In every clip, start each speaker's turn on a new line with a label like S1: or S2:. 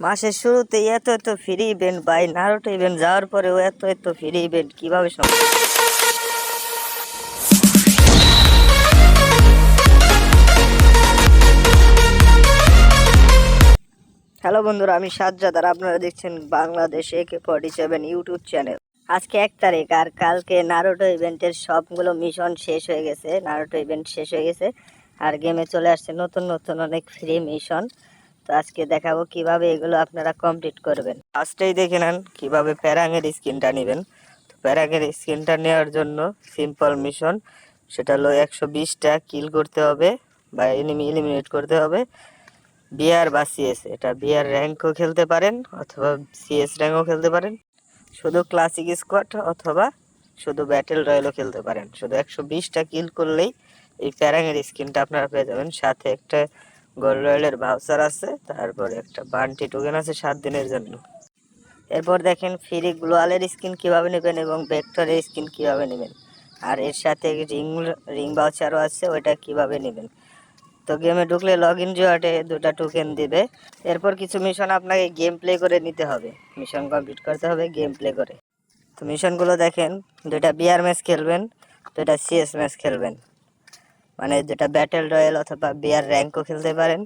S1: মাসের শুরুতে এত এত free event by Naruto event যাওয়ার পরেও এত এত ফ্রি ইভেন্ট কীভাবে সম্ভব? হ্যালো বন্ধুরা, আমি সাজ্জাদ আর আপনারা দেখছেন Bangladesh AK forty seven YouTube channel আজকে এক তারিখ আর কালকে নারোটো ইভেন্টের সবগুলো মিশন শেষ হয়ে গেছে নারোটো ইভেন্ট শেষ হয়ে গেছে। আর গেমে চলে আসছে নতুন নতুন অনেক ফ্রি মিশন তো আজকে দেখাবো কীভাবে এগুলো আপনারা কমপ্লিট করবেন। ফার্স্টেই দেখে নেন কীভাবে প্যারাঙের স্ক্রিনটা নেবেন। তো প্যারাঙের স্ক্রিনটা নেওয়ার জন্য সিম্পল মিশন সেটা হলো একশো বিশটা কিল করতে হবে বা এনিমি এলিমিনেট করতে হবে। বিআর বা সিএস এটা বিআর র্যাঙ্কও খেলতে পারেন অথবা সিএস র্যাঙ্কও খেলতে পারেন। শুধু ক্লাসিক স্কোয়াড অথবা শুধু ব্যাটেল রয়্যালও খেলতে পারেন। শুধু একশো বিশটা কিল করলেই এই প্যারাঙের স্কিনটা আপনারা পেয়ে যাবেন। সাথে একটা গোল্ড রয়্যালের ভাউচার আছে, তারপরে একটা বান্টি টোকেন আছে সাত দিনের জন্য। এরপর দেখেন ফ্রি গ্লোয়ালের স্কিন কীভাবে নেবেন এবং ভেক্টরের স্কিন কীভাবে নেবেন। আর এর সাথে রিং রিং ভাউচারও আছে, ওইটা কীভাবে নেবেন। তো গেমে ঢুকলে লগ ইন জোয়াটে দুটা টোকেন দিবে। এরপর কিছু মিশন আপনাকে গেম প্লে করে নিতে হবে। মিশন কমপ্লিট করতে হবে গেম প্লে করে। তো মিশনগুলো দেখেন দুটা বিআর ম্যাচ খেলবেন দুটা সিএস ম্যাচ খেলবেন। মানে যেটা ব্যাটেল রয়্যাল অথবা বিআর র্যাঙ্কও খেলতে পারেন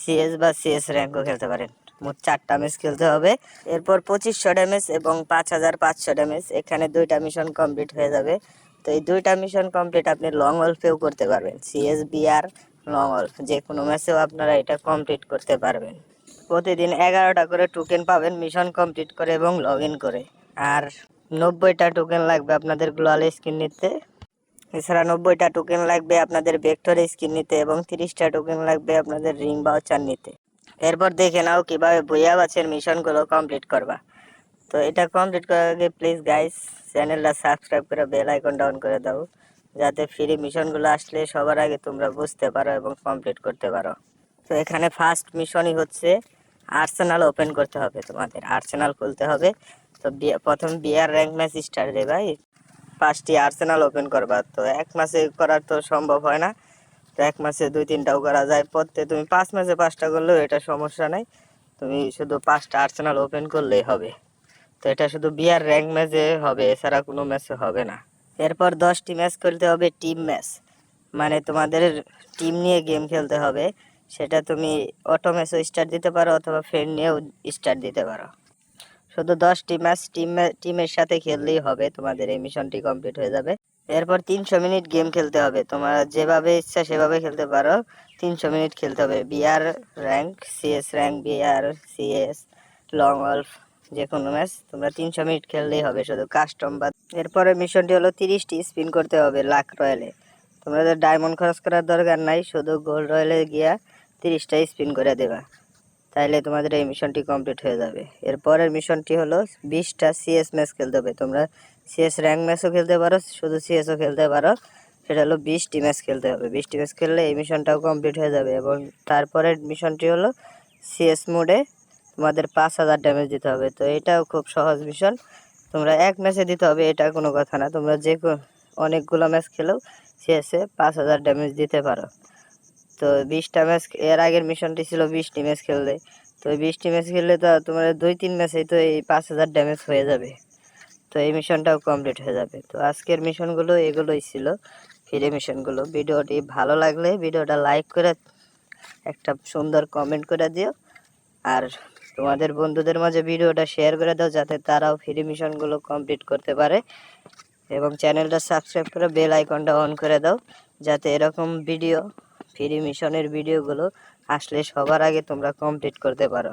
S1: সিএস বা সিএস র্যাঙ্কও খেলতে পারেন। মোট চারটা ম্যাচ খেলতে হবে। এরপর পঁচিশশো ড্যামেজ এবং পাঁচ হাজার পাঁচশো ড্যামেজ এখানে দুইটা মিশন কমপ্লিট হয়ে যাবে। তো এই দুইটা মিশন কমপ্লিট আপনি লং অল্পেও করতে পারবেন। সিএস বিআর লং অল্প যে কোনো ম্যাচেও আপনারা এটা কমপ্লিট করতে পারবেন। প্রতিদিন এগারোটা করে টোকেন পাবেন মিশন কমপ্লিট করে এবং লগ করে। আর নব্বইটা টোকেন লাগবে আপনাদের গ্লোয়াল স্ক্রিন নিতে। এছাড়া নব্বইটা টোকেন লাগবে আপনাদের ভেক্টর স্কিন নিতে এবং তিরিশটা টোকেন লাগবে আপনাদের রিং বাউচার নিতে। এরপর দেখে নাও কীভাবে বইয়া বাছের মিশনগুলো কমপ্লিট করবা। তো এটা কমপ্লিট করার আগে প্লিজ গাইস চ্যানেলটা সাবস্ক্রাইব করে বেল আইকন ডাউন করে দাও, যাতে ফ্রি মিশনগুলো আসলে সবার আগে তোমরা বুঝতে পারো এবং কমপ্লিট করতে পারো। তো এখানে ফার্স্ট মিশনই হচ্ছে আর্সেনাল ওপেন করতে হবে তোমাদের আর্সেনাল খুলতে হবে। তো প্রথম বিয়ার র্যাঙ্ক ম্যাচ স্টার্ট দেবে পাঁচটি আর্সেনাল ওপেন করবা। তো এক মাসে করার তো সম্ভব হয় না। তো এক মাসে দুই তিনটাও করা যায়। প্রত্যেক তুমি পাঁচ মাসে পাঁচটা করলেও এটা সমস্যা নাই। তুমি শুধু পাঁচটা আর্সেনাল ওপেন করলেই হবে। তো এটা শুধু বিয়ার র্যাঙ্ক ম্যাচে হবে, এছাড়া কোনো ম্যাচে হবে না। এরপর দশটি ম্যাচ খেলতে হবে টিম ম্যাচ মানে তোমাদের টিম নিয়ে গেম খেলতে হবে। সেটা তুমি অটো ম্যাচও স্টার্ট দিতে পারো, অথবা ফ্রেন্ড নিয়েও স্টার্ট দিতে পারো। শুধু দশটি ম্যাচ টিম টিমের সাথে খেললেই হবে। তোমাদের এই মিশনটি কমপ্লিট হয়ে যাবে। এরপর তিনশো মিনিট গেম খেলতে হবে। তোমরা যেভাবে ইচ্ছা সেভাবে খেলতে পারো। তিনশো মিনিট খেলতে হবে। BR rank CS rank BR CS lone wolf যে কোনো ম্যাচ তোমরা তিনশো মিনিট খেললেই হবে শুধু কাস্টম বা এরপরে মিশনটি হলো তিরিশটি স্পিন করতে হবে লাখ রয়্যালে তোমাদের ডায়মন্ড খরচ করার দরকার নাই। শুধু গোল্ড রয়্যালে গিয়া তিরিশটা স্পিন করে দেবা। তাইলে তোমাদের এই মিশনটি কমপ্লিট হয়ে যাবে। এরপরের মিশনটি হলো বিশটা সিএস ম্যাচ খেলতে হবে। তোমরা সিএস র্যাঙ্ক ম্যাচও খেলতে পারো, শুধু সিএসও খেলতে পারো। সেটা হলো বিশটি ম্যাচ খেলতে হবে। বিশটি ম্যাচ খেললে এই মিশনটাও কমপ্লিট হয়ে যাবে এবং তারপরের মিশনটি হলো সিএস মোডে তোমাদের পাঁচ হাজার ড্যামেজ দিতে হবে। তো এটাও খুব সহজ মিশন। তোমরা এক ম্যাচে দিতে হবে, এটা কোনো কথা না। তোমরা যে অনেকগুলো ম্যাচ খেলেও সিএসে পাঁচ হাজার ড্যামেজ দিতে পারো। তো বিশটা ম্যাচ এর আগের মিশনটি ছিল বিশটি ম্যাচ খেললে তো এই বিশটি ম্যাচ খেললে তো তোমার দুই তিন ম্যাচেই তো এই পাঁচ হাজার ড্যামেজ হয়ে যাবে। তো এই মিশনটাও কমপ্লিট হয়ে যাবে। তো আজকের মিশনগুলো এগুলোই ছিল। ফ্রি মিশনগুলো ভিডিওটি ভালো লাগলে ভিডিওটা লাইক করে একটা সুন্দর কমেন্ট করে দিও। আর তোমাদের বন্ধুদের মাঝে ভিডিওটা শেয়ার করে দাও যাতে তারাও ফ্রি মিশনগুলো কমপ্লিট করতে পারে। এবং চ্যানেলটা সাবস্ক্রাইব করে বেল আইকনটা অন করে দাও। যাতে এরকম ভিডিও ফ্রি মিশনের ভিডিওগুলো আসলে সবার আগে তোমরা কমপ্লিট করতে পারো।